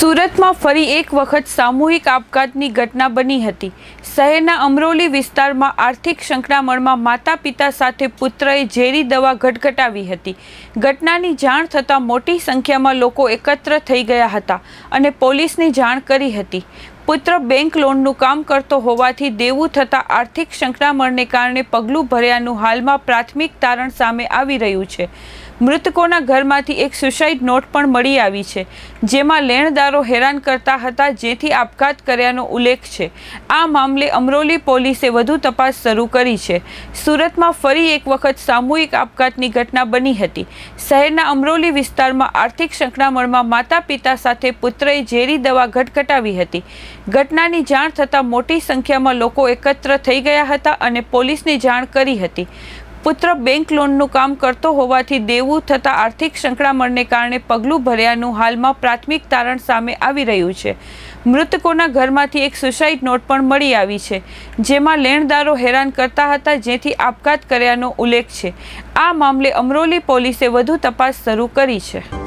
સુરતમાં ફરી એક વખત સામૂહિક આપઘાતની ઘટના બની હતી. શહેરના અમરોલી વિસ્તારમાં આર્થિક સંકળામણમાં માતા પિતા સાથે પુત્રએ ઝેરી દવા ઘટઘટાવી હતી. ઘટનાની જાણ થતાં મોટી સંખ્યામાં લોકો એકત્ર થઈ ગયા હતા અને પોલીસને જાણ કરી હતી. પુત્ર બેંક લોનનું કામ કરતો હોવાથી દેવું થતાં આર્થિક સંકળામણને કારણે પગલું ભર્યાનું હાલમાં પ્રાથમિક તારણ સામે આવી રહ્યું છે. મૃતકોના ઘરમાંથી એક સુસાઇડ નોટ પણ મળી આવી છે, જેમાં લેણદારો હેરાન કરતા હતા જેથી આપઘાત કર્યાનો ઉલ્લેખ છે. આ મામલે અમરોલી પોલીસે વધુ તપાસ શરૂ કરી છે. સુરતમાં ફરી એક વખત સામૂહિક આપઘાતની ઘટના બની હતી. શહેરના અમરોલી વિસ્તારમાં આર્થિક સંકળામણમાં માતા પિતા સાથે પુત્રએ ઝેરી દવા ઘટઘટાવી હતી. ઘટનાની જાણ થતાં મોટી સંખ્યામાં લોકો એકત્ર થઈ ગયા હતા અને પોલીસને જાણ કરી હતી. પુત્ર બેંક લોનનું કામ કરતો હોવાથી દેવું થતા આર્થિક સંકળામણને કારણે પગલું ભર્યાનું હાલમાં પ્રાથમિક તારણ સામે આવી રહ્યું છે. મૃતકોના ઘરમાંથી એક સુસાઇડ નોટ પણ મળી આવી છે, જેમાં લેણદારો હેરાન કરતા હતા જેથી આપઘાત કર્યાનો ઉલ્લેખ છે. આ મામલે અમરોલી પોલીસે વધુ તપાસ શરૂ કરી છે.